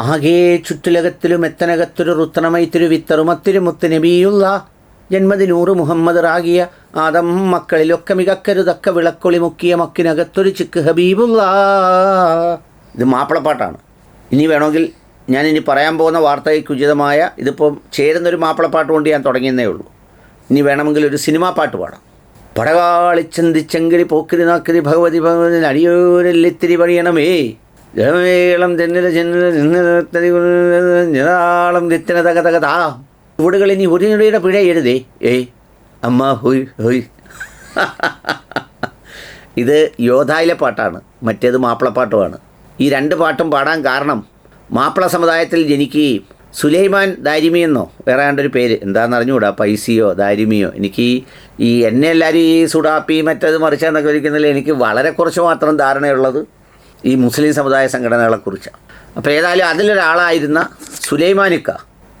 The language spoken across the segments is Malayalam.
ആകെ ചുറ്റുലകത്തിലും എത്തനകത്തൊരു റുത്തണമൈത്തിരു വിത്തറുമത്തിരു മുത്ത് നബിയുള്ള ജന്മതിനൂറ് മുഹമ്മദ് റാഗിയ ആദം മക്കളിലൊക്കെ മികക്കരുതക്ക വിളക്കൊളി മുക്കിയ മക്കിനകത്തൊരു ചിക്ക് ഹബീബുള്ള. ഇത് മാപ്പിളപ്പാട്ടാണ്. ഇനി വേണമെങ്കിൽ ഞാൻ ഇനി പറയാൻ പോകുന്ന വാർത്തയ്ക്ക് ഉചിതമായ ഇതിപ്പം ചേരുന്നൊരു മാപ്പിളപ്പാട്ട് കൊണ്ട് ഞാൻ തുടങ്ങിയെന്നേ ഉള്ളൂ. ഇനി വേണമെങ്കിൽ ഒരു സിനിമാ പാട്ട് പാടാം. പടകാളിച്ചന്തിച്ചെങ്കിരി പോക്കിരി നാക്കിരി ഭഗവതി ഭഗവതി അടിയോരല്ലിത്തിരി പണിയണമേ. ജനമേളം ജന്നല ജന്നല ജന്നലാളം നിത്തന തക തക താ. ഇവിടുകൾ ഇനി ഒരു ഞൊടിയുടെ പിഴ എഴുതേ. ഏയ് അമ്മ ഹൊയ് ഹൊയ്. ഇത് യോധായിലെ പാട്ടാണ്. മറ്റേത് മാപ്പിളപ്പാട്ടുമാണ്. ഈ രണ്ട് പാട്ടും പാടാൻ കാരണം മാപ്പിള സമുദായത്തിൽ ജനിക്കുകയും സുലൈമാൻ ദാരിമി എന്നോ വേറെ ഒരു പേര് എന്താണെന്ന് അറിഞ്ഞുകൂടാ പൈസയോ ദാരിമിയോ. എനിക്ക് ഈ എന്നെ എല്ലാവരും ഈ സുഡാപ്പി മറ്റത് മറിച്ചാന്നൊക്കെ വിളിക്കുന്നതിൽ എനിക്ക് വളരെ കുറച്ച് മാത്രം ധാരണയുള്ളത് ഈ മുസ്ലിം സമുദായ സംഘടനകളെക്കുറിച്ചാണ് അപ്പോൾ ഏതായാലും അതിലൊരാളായിരുന്ന സുലൈമാനിക്ക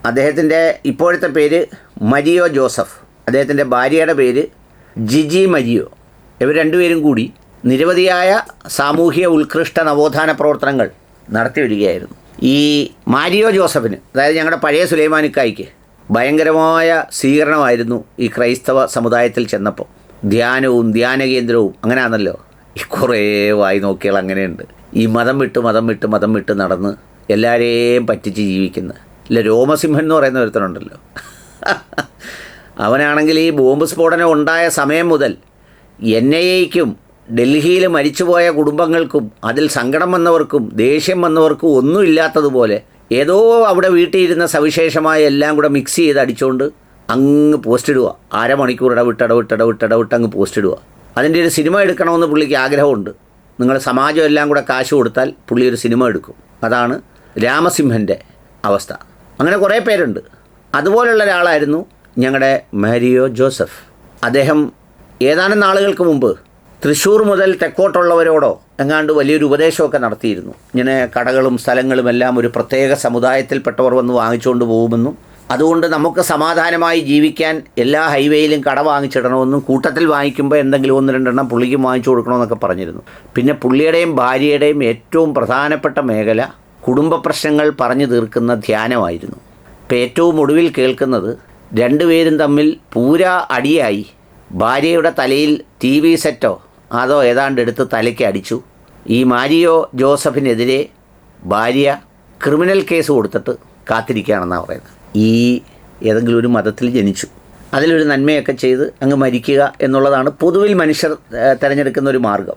അദ്ദേഹത്തിന്റെ ഇപ്പോഴത്തെ പേര് മരിയോ ജോസഫ്. അദ്ദേഹത്തിന്റെ ഭാര്യയുടെ പേര് ജിജി മരിയോ. ഇവർ രണ്ടുപേരും കൂടി നിരവധിയായ സാമൂഹിക ഉത്കൃഷ്ട നവോത്ഥാന പ്രവർത്തനങ്ങൾ നടത്തി വരികയായിരുന്നു. ഈ മാരിയോ ജോസഫിന് അതായത് ഞങ്ങളുടെ പഴയ സുലൈമാനിക്കായിക്ക് ഭയങ്കരമായ സ്വീകരണമായിരുന്നു ഈ ക്രൈസ്തവ സമുദായത്തിൽ ചെന്നപ്പോൾ ധ്യാനവും ധ്യാന കേന്ദ്രവും അങ്ങനെയാണല്ലോ ഈ കുറേ വായി നോക്കിയാൽ അങ്ങനെയുണ്ട്. ഈ മതം വിട്ട് മതം വിട്ട് മതം വിട്ട് നടന്ന് എല്ലാവരെയും പറ്റിച്ച് ജീവിക്കുന്ന. ഇല്ല രോമസിംഹൻ എന്ന് പറയുന്ന ഒരുത്തനുണ്ടല്ലോ. അവനാണെങ്കിൽ ഈ ബോംബ് സ്ഫോടനം ഉണ്ടായ സമയം മുതൽ എൻ ഐ എക്കും ഡൽഹിയിൽ മരിച്ചുപോയ കുടുംബങ്ങൾക്കും അതിൽ സങ്കടം വന്നവർക്കും ദേഷ്യം വന്നവർക്കും ഒന്നും ഇല്ലാത്തതുപോലെ ഏതോ അവിടെ വീട്ടിലിരുന്ന സവിശേഷമായ എല്ലാം കൂടെ മിക്സ് ചെയ്ത് അടിച്ചുകൊണ്ട് അങ്ങ് പോസ്റ്റ് ഇടുക അരമണിക്കൂർ ഇടവിട്ട് ഇടവിട്ട് ഇടവിട്ട് ഇടവിട്ട് അങ്ങ് പോസ്റ്റ് ഇടുക അതിന്റെ ഒരു സിനിമ എടുക്കണമെന്ന് പുള്ളിക്ക് ആഗ്രഹമുണ്ട്. നിങ്ങൾ സമാജം എല്ലാം കൂടെ കാശ് കൊടുത്താൽ പുള്ളി ഒരു സിനിമ എടുക്കും. അതാണ് രാമസിംഹന്റെ അവസ്ഥ. അങ്ങനെ കുറേ പേരുണ്ട്. അതുപോലുള്ള ഒരാളായിരുന്നു ഞങ്ങളുടെ മാരിയോ ജോസഫ്. അദ്ദേഹം ഏതാനും നാളുകൾക്ക് മുമ്പ് തൃശ്ശൂർ മുതൽ തെക്കോട്ടുള്ളവരോടോ എങ്ങാണ്ട് വലിയൊരു ഉപദേശമൊക്കെ നടത്തിയിരുന്നു. ഇങ്ങനെ കടകളും സ്ഥലങ്ങളും എല്ലാം ഒരു പ്രത്യേക സമുദായത്തിൽപ്പെട്ടവർ വന്ന് വാങ്ങിച്ചുകൊണ്ട് പോകുമെന്നും അതുകൊണ്ട് നമുക്ക് സമാധാനമായി ജീവിക്കാൻ എല്ലാ ഹൈവേയിലും കട വാങ്ങിച്ചിടണമെന്നും കൂട്ടത്തിൽ വാങ്ങിക്കുമ്പോൾ എന്തെങ്കിലും ഒന്ന് രണ്ടെണ്ണം പുള്ളിക്ക് വാങ്ങിച്ചു കൊടുക്കണമെന്നൊക്കെ പറഞ്ഞിരുന്നു. പിന്നെ പുള്ളിയുടെയും ഭാര്യയുടെയും ഏറ്റവും പ്രധാനപ്പെട്ട മേഖല കുടുംബ പ്രശ്നങ്ങൾ പറഞ്ഞു തീർക്കുന്ന ധ്യാനമായിരുന്നു. ഇപ്പം ഏറ്റവും ഒടുവിൽ കേൾക്കുന്നത് രണ്ടുപേരും തമ്മിൽ പൂരാ അടിയായി. ഭാര്യയുടെ തലയിൽ ടി വി സെറ്റോ അതോ ഏതാണ്ട് എടുത്ത് തലയ്ക്ക് അടിച്ചു. ഈ മാരിയോ ജോസഫിനെതിരെ ഭാര്യ ക്രിമിനൽ കേസ് കൊടുത്തിട്ട് കാത്തിരിക്കുകയാണെന്നാണ് പറയുന്നത്. ഈ ഏതെങ്കിലും ഒരു മതത്തിൽ ജനിച്ചു. അതിലൊരു നന്മയൊക്കെ ചെയ്ത് അങ്ങ് മരിക്കുക എന്നുള്ളതാണ് പൊതുവിൽ മനുഷ്യർ തിരഞ്ഞെടുക്കുന്ന ഒരു മാർഗം.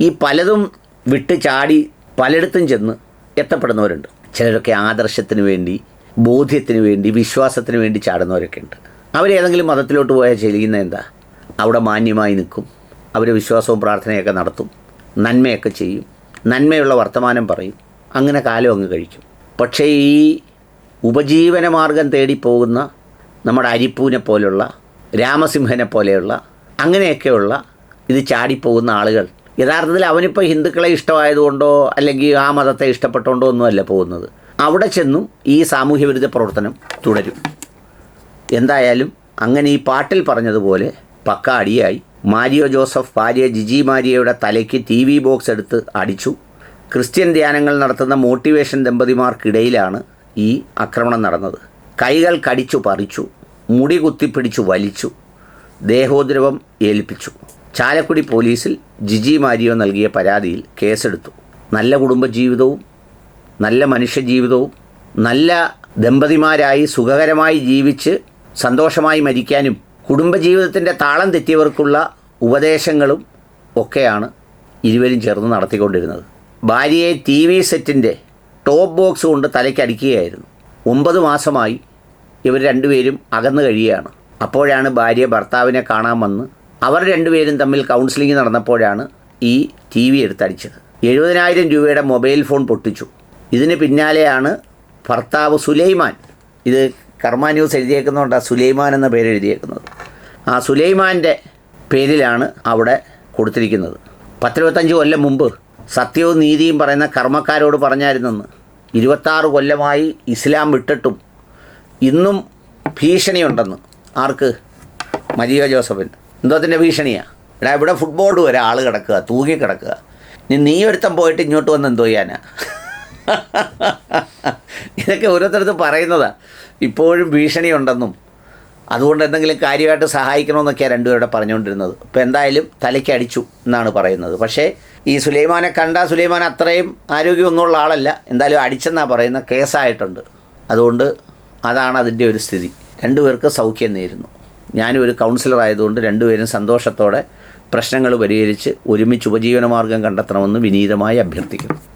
ഈ പലതും വിട്ട് ചാടി പലയിടത്തും ചെന്ന് എത്തപ്പെടുന്നവരുണ്ട്. ചിലരൊക്കെ ആദർശത്തിന് വേണ്ടി ബോധ്യത്തിന് വേണ്ടി വിശ്വാസത്തിന് വേണ്ടി ചാടുന്നവരൊക്കെ ഉണ്ട്. അവരേതെങ്കിലും മതത്തിലോട്ട് പോയാൽ ചെയ്യുന്ന എന്താ? അവിടെ മാന്യമായി നിൽക്കും. അവർ വിശ്വാസവും പ്രാർത്ഥനയൊക്കെ നടത്തും. നന്മയൊക്കെ ചെയ്യും. നന്മയുള്ള വർത്തമാനം പറയും. അങ്ങനെ കാലം അങ്ങ് കഴിക്കും. പക്ഷേ ഈ ഉപജീവന മാർഗം തേടി പോകുന്ന നമ്മുടെ അരിപ്പൂനെ പോലുള്ള രാമസിംഹനെ പോലെയുള്ള അങ്ങനെയൊക്കെയുള്ള ഇത് ചാടിപ്പോകുന്ന ആളുകൾ. യഥാർത്ഥത്തിൽ അവനിപ്പോൾ ഹിന്ദുക്കളെ ഇഷ്ടമായതുകൊണ്ടോ അല്ലെങ്കിൽ ആ മതത്തെ ഇഷ്ടപ്പെട്ടുകൊണ്ടോ ഒന്നുമല്ല പോകുന്നത്. അവിടെ ചെന്നും ഈ സാമൂഹ്യ വിരുദ്ധ പ്രവർത്തനം തുടരും. എന്തായാലും അങ്ങനെ ഈ പാട്ടിൽ പറഞ്ഞതുപോലെ പക്ക അടിയായി. മാരിയോ ജോസഫ് ഭാര്യ ജിജി മാരിയയുടെ തലയ്ക്ക് ടി വി ബോക്സ് എടുത്ത് അടിച്ചു. ക്രിസ്ത്യൻ ധ്യാനങ്ങൾ നടത്തുന്ന മോട്ടിവേഷൻ ദമ്പതിമാർക്കിടയിലാണ് ഈ ആക്രമണം നടന്നത്. കൈകൾ കടിച്ചു പറിച്ചു മുടി കുത്തിപ്പിടിച്ചു വലിച്ചു ദേഹോദ്രവം ഏൽപ്പിച്ചു. ചാലക്കുടി പോലീസിൽ ജിജി മാരിയോ നൽകിയ പരാതിയിൽ കേസെടുത്തു. നല്ല കുടുംബജീവിതവും നല്ല മനുഷ്യജീവിതവും നല്ല ദമ്പതിമാരായി സുഖകരമായി ജീവിച്ച് സന്തോഷമായി മരിക്കാനും കുടുംബജീവിതത്തിന്റെ താളം തെറ്റിയവർക്കുള്ള ഉപദേശങ്ങളും ഒക്കെയാണ് ഇരുവരും ചേർന്ന് നടത്തിക്കൊണ്ടിരുന്നത്. ഭാര്യയെ ടി വി സെറ്റിന്റെ ടോപ്പ് ബോക്സ് കൊണ്ട് തലയ്ക്കടിക്കുകയായിരുന്നു ഒമ്പത് മാസമായി ഇവർ രണ്ടുപേരും അകന്നു കഴിയുകയാണ്. അപ്പോഴാണ് ഭാര്യ ഭർത്താവിനെ കാണാൻ വന്ന് അവർ രണ്ടുപേരും തമ്മിൽ കൗൺസിലിംഗ് നടന്നപ്പോഴാണ് ഈ ടി വി എടുത്തടിച്ചത്. എഴുപതിനായിരം രൂപയുടെ മൊബൈൽ ഫോൺ പൊട്ടിച്ചു. ഇതിന് പിന്നാലെയാണ് ഭർത്താവ് സുലൈമാൻ. ഇത് കർമ്മ ന്യൂസ് എഴുതിയേക്കുന്നതുകൊണ്ടാണ് സുലൈമാൻ എന്ന പേര് എഴുതിയേക്കുന്നത്. ആ സുലൈമാന്റെ പേരിലാണ് അവിടെ കൊടുത്തിരിക്കുന്നത്. പത്തിരുപത്തഞ്ച് കൊല്ലം മുമ്പ് സത്യവും നീതിയും പറയുന്ന കർമ്മക്കാരോട് പറഞ്ഞായിരുന്നെന്ന്. ഇരുപത്താറ് കൊല്ലമായി ഇസ്ലാം വിട്ടിട്ടും ഇന്നും ഭീഷണിയുണ്ടെന്ന്. ആർക്ക്? മരിയ ജോസഫിന്. എന്തോത്തിന്റെ ഭീഷണിയാണ് എടാ ഇവിടെ ഫുട്ബോൾ വരെ ആൾ കിടക്കുക തൂങ്ങി കിടക്കുക. നീ നീ ഒരുത്തം പോയിട്ട് ഇങ്ങോട്ട് വന്ന് എന്തോ ചെയ്യാനാ? ഇതൊക്കെ ഓരോരുത്തരത്ത് പറയുന്നതാണ് ഇപ്പോഴും ഭീഷണിയുണ്ടെന്നും അതുകൊണ്ട് എന്തെങ്കിലും കാര്യമായിട്ട് സഹായിക്കണമെന്നൊക്കെയാണ് രണ്ടുപേരുടെ പറഞ്ഞുകൊണ്ടിരുന്നത്. അപ്പോൾ എന്തായാലും തലയ്ക്ക് അടിച്ചു എന്നാണ് പറയുന്നത്. പക്ഷേ ഈ സുലൈമാനെ കണ്ട സുലൈമാൻ അത്രയും ആരോഗ്യമൊന്നുമുള്ള ആളല്ല. എന്തായാലും അടിച്ചെന്നാണ് പറയുന്ന കേസായിട്ടുണ്ട്. അതുകൊണ്ട് അതാണ് അതിന്റെ ഒരു സ്ഥിതി. രണ്ടുപേർക്ക് സൗഖ്യം നേരുന്നു. ഞാനും ഒരു കൗൺസിലർ ആയതുകൊണ്ട് രണ്ടുപേരും സന്തോഷത്തോടെ പ്രശ്നങ്ങൾ പരിഹരിച്ച് ഒരുമിച്ച് ഉപജീവനമാർഗം കണ്ടെത്തണമെന്ന് വിനീതമായി അഭ്യർത്ഥിക്കുന്നു.